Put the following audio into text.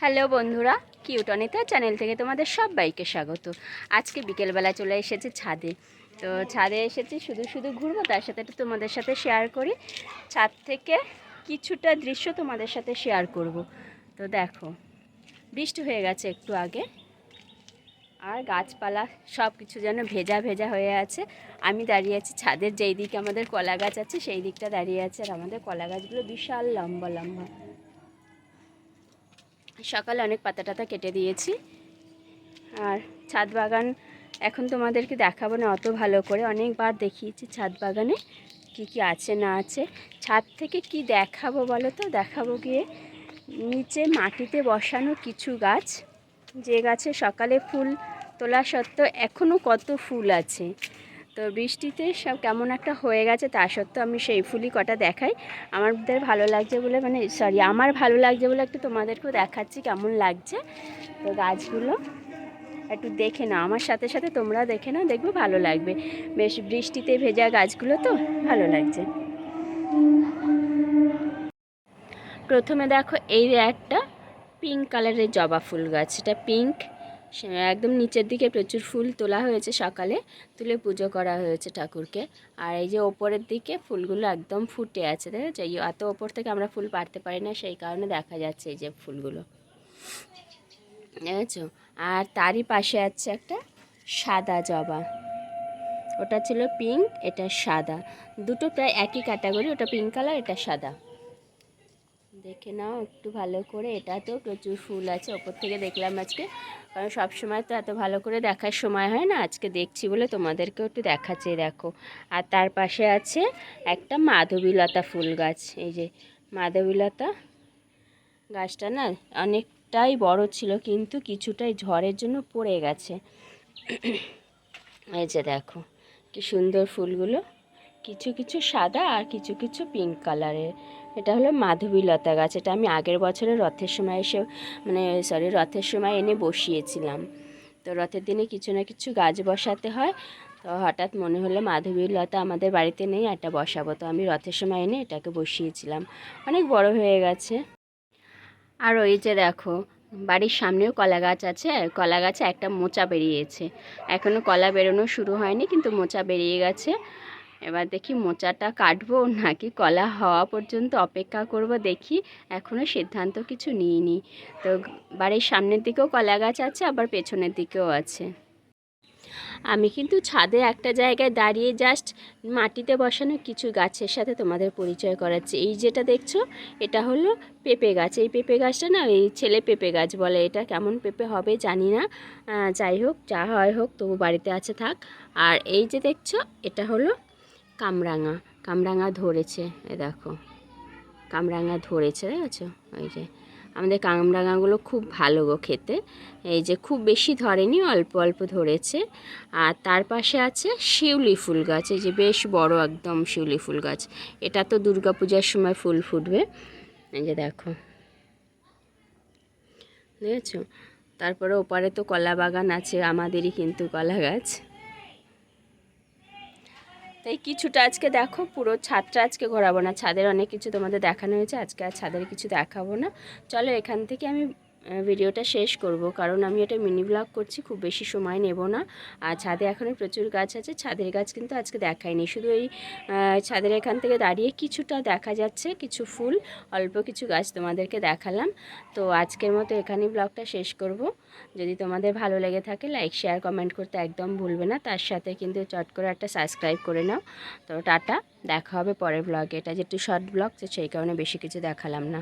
Hello বন্ধুরা cute Anita channel থেকে তোমাদের সবাইকে স্বাগত। আজকে বিকেলবেলা চলে এসেছে ছাদে। তো ছাদে এসেছি, শুধু শুধু ঘুরবো, তার সাথে একটু তোমাদের সাথে শেয়ার করি। ছাদ থেকে কিছুটা দৃশ্য তোমাদের সাথে শেয়ার করব। তো দেখো, বৃষ্টি হয়ে গেছে একটু আগে। আর গাছপালা সব কিছু যেন ভেজা ভেজা হয়ে আছে। আমি দাঁড়িয়ে আছি ছাদের যেই দিকে আমাদের কলা গাছ আছে, সেই দিকটা দাঁড়িয়ে আছে। আর আমাদের কলা গাছগুলো বিশাল লম্বা লম্বা। সকালে অনেক পাতা টাতা কেটে দিয়েছি। আর ছাদ বাগান এখন তোমাদেরকে দেখাবো না, অত ভালো করে। অনেকবার দেখিয়েছি ছাদ বাগানে কি কি আছে, না আছে। ছাদ থেকে কি দেখাবো বলো তো? দেখাবো গিয়ে নিচে মাটিতে বসানো কিছু গাছ। যে গাছে সকালে ফুল তোলা সত্ত্বেও এখনও কত ফুল আছে। তো বৃষ্টিতে সব কেমন একটা হয়ে গেছে, তা সত্ত্বেও আমি সেই ফুলই কটা দেখাই। আমাদের ভালো লাগছে বলে মানে সরি আমার ভালো লাগছে বলে একটু তোমাদেরকেও দেখাচ্ছি কেমন লাগছে। তো গাছগুলো একটু দেখে নাও, আমার সাথে সাথে তোমরা দেখে নাও, দেখবে ভালো লাগবে। বেশ বৃষ্টিতে ভেজা গাছগুলো তো ভালো লাগছে। প্রথমে দেখো এই একটা পিঙ্ক কালারের জবা ফুল গাছ, এটা পিঙ্ক একদম নিচের দিকে প্রচুর ফুল তোলা হয়েছে সকালে, তুলে পুজো করা হয়েছে ঠাকুরকে। আর এই যে ওপরের দিকে ফুলগুলো একদম ফুটে আছে, দেখেছ? এই এত ওপর থেকে আমরা ফুল পারতে পারি না, সেই কারণে দেখা যাচ্ছে এই যে ফুলগুলো। দেখেছ? আর তারই পাশে আছে একটা সাদা জবা। ওটা ছিল পিঙ্ক, এটা সাদা। দুটো প্রায় একই ক্যাটাগরি, ওটা পিঙ্ক কালার, এটা সাদা। দেখে নাও, একটু ভালো করে। এটাতেও প্রচুর ফুল আছে, ওপর থেকে দেখলাম আজকে। কারণ সব সময় তো এত ভালো করে দেখার সময় হয় না, আজকে দেখছি বলে তোমাদেরকেও একটু দেখাচ্ছে, দেখো। আর তার পাশে আছে একটা মাধবীলতা ফুল গাছ, এই যে মাধবীলতা গাছটা না অনেকটাই বড় ছিল, কিন্তু কিছুটাই ঝড়ের জন্য পড়ে গেছে। এই যে দেখো, কি সুন্দর ফুলগুলো। কিছু কিছু সাদা আর কিছু কিছু পিঙ্ক কালারের এটা হলো মাধবীলতা গাছ। এটা আমি আগের বছরে রথের সময় এসে মানে সরি রথের সময় এনে বসিয়েছিলাম। তো রথের দিনে কিছু না কিছু গাছ বসাতে হয়। তো হঠাৎ মনে হলো মাধবীলতা আমাদের বাড়িতে নেই, একটা বসাবো। তো আমি রথের সময় এনে এটাকে বসিয়েছিলাম। অনেক বড় হয়ে গেছে। আর ওই যে দেখো, বাড়ির সামনেও কলা গাছ আছে। কলা গাছে একটা মোচা বেরিয়েছে। এখনও কলা বেরোনো শুরু হয়নি, কিন্তু মোচা বেরিয়ে গেছে। এবার দেখি মোচাটা কাটবো নাকি কলা হওয়া পর্যন্ত অপেক্ষা করব দেখি। এখনও সিদ্ধান্ত কিছু নিইনি। তো বাড়ির সামনের দিকেও কলা গাছ আছে, আবার পেছনের দিকেও আছে। আমি কিন্তু ছাদে একটা জায়গায় দাঁড়িয়ে জাস্ট মাটিতে বসানো কিছু গাছের সাথে তোমাদের পরিচয় করাচ্ছি। এই যেটা দেখছ, এটা হলো পেঁপে গাছ। এই পেঁপে গাছটা না, এই ছেলে পেঁপে গাছ বলে। এটা কেমন পেঁপে হবে জানি না। যাই হোক, যা হয় হোক, তবু বাড়িতে আছে থাক। আর এই যে দেখছ, এটা হলো কামরাঙা কামরাঙা ধরেছে, এ দেখো। কামরাঙা ধরেছে, দেখেছ? ওই যে। আমাদের কামরাঙাগুলো খুব ভালো গো খেতে। এই যে খুব বেশি ধরেনি, অল্প অল্প ধরেছে। আর তার পাশে আছে শিউলি ফুল গাছ। এই যে বেশ বড় একদম শিউলি ফুল গাছ। এটা তো দুর্গাপূজার সময় ফুল ফুটবে। এই যে দেখো। দেখেছ? তারপরে ওপারে তো কলা বাগান আছে, আমাদেরই কিন্তু কলা গাছ তাই কিছুটা আজকে দেখো, পুরো ছাদটা আজকে ঘোরাবো না। ছাদের অনেক কিছু তোমাদের দেখানো হয়েছে, আজকে আর ছাদের কিছু দেখাবো না। চলো এখান থেকে আমি ভিডিওটা শেষ করব। কারণ আমি এটা মিনি ব্লগ করছি, খুব বেশি সময় নেব না। আর ছাদে এখনও প্রচুর গাছ আছে, ছাদের গাছ কিন্তু আজকে দেখায়নি শুধু এই ছাদের এখান থেকে দাঁড়িয়ে কিছুটা দেখা যাচ্ছে, কিছু ফুল, অল্প কিছু গাছ তোমাদেরকে দেখালাম। তো আজকের মতো এখানেই ব্লগটা শেষ করব। যদি তোমাদের ভালো লেগে থাকে লাইক শেয়ার কমেন্ট করতে একদম ভুলবে না। তার সাথে কিন্তু চট করে একটা সাবস্ক্রাইব করে নাও। তো টাটা, দেখা হবে পরের ব্লগে এটা যেহেতু শর্ট ব্লগ তো সেই কারণে বেশি কিছু দেখালাম না।